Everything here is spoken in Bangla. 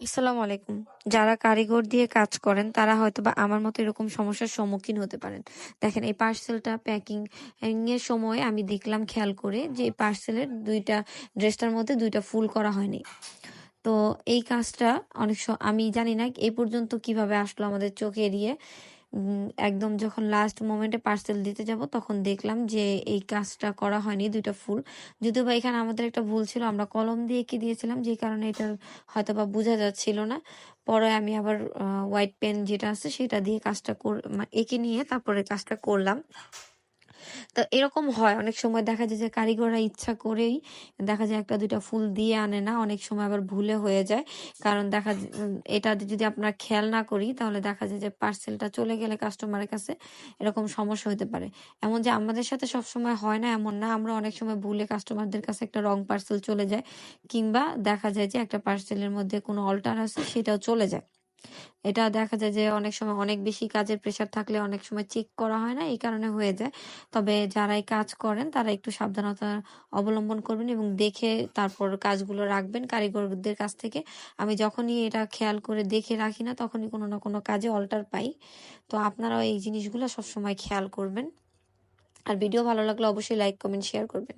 আসসালামু আলাইকুম। যারা কারিগর দিয়ে কাজ করেন, তারা হয়তো বা আমার মতো এরকম সমস্যার সম্মুখীন হতে পারেন। দেখেন, এই পার্সেলটা প্যাকিং, এর সময় আমি দেখলাম, খেয়াল করে যে এই পার্সেলের দুইটা ড্রেসটার মধ্যে দুইটা ফুল করা হয়নি। তো এই কাজটা অনেক আমি জানি না এই পর্যন্ত কীভাবে আসলো আমাদের চোখ এড়িয়ে। একদম যখন লাস্ট মোমেন্টে পার্সেল দিতে যাব, তখন দেখলাম যে এই কাজটা করা হয়নি দুইটা ফুল। যদিও বা এখানে আমাদের একটা ভুল ছিল, আমরা কলম দিয়ে এঁকে দিয়েছিলাম, যে কারণে এটা হয়তো বা বোঝা যাচ্ছিল না। পরে আমি আবার হোয়াইট পেন যেটা আছে সেটা দিয়ে কাজটা এঁকে নিয়ে তারপরে কাজটা করলাম। তো এরকম হয়। অনেক সময় দেখা যায় যে কারিগররা ইচ্ছা করেই দেখা যায় একটা, দুইটা ফুল দিয়ে আনে না, অনেক সময় আবার ভুলে হয়ে যায়। কারণ দেখা এটা যদি আপনার খেয়াল না করি, তাহলে দেখা যায় যে পার্সেলটা চলে গেলে কাস্টমারের কাছে এরকম সমস্যা হতে পারে। এমন যে আমাদের সাথে সব সময় হয় না, এমন না। আমরা অনেক সময় ভুলে কাস্টমারদের কাছে একটা রং পার্সেল চলে যায়, কিংবা দেখা যায় যে একটা পার্সেলের মধ্যে কোনো অল্টার আছে, সেটাও চলে যায়। এটা দেখা যায় যে অনেক সময় অনেক বেশি কাজের প্রেশার থাকলে অনেক সময় চেক করা হয় না, এই কারণে হয়ে যায়। তবে যারা এই কাজ করেন, তারা একটু সাবধানতা অবলম্বন করবেন এবং দেখে তারপর কাজগুলো রাখবেন কারিগরদের কাছ থেকে। আমি যখনই এটা খেয়াল করে দেখে রাখি না, তখনই কোনো না কোনো কাজে অল্টার পাই। তো আপনারাও এই জিনিসগুলো সবসময় খেয়াল করবেন। আর ভিডিও ভালো লাগলে অবশ্যই লাইক কমেন্ট শেয়ার করবেন।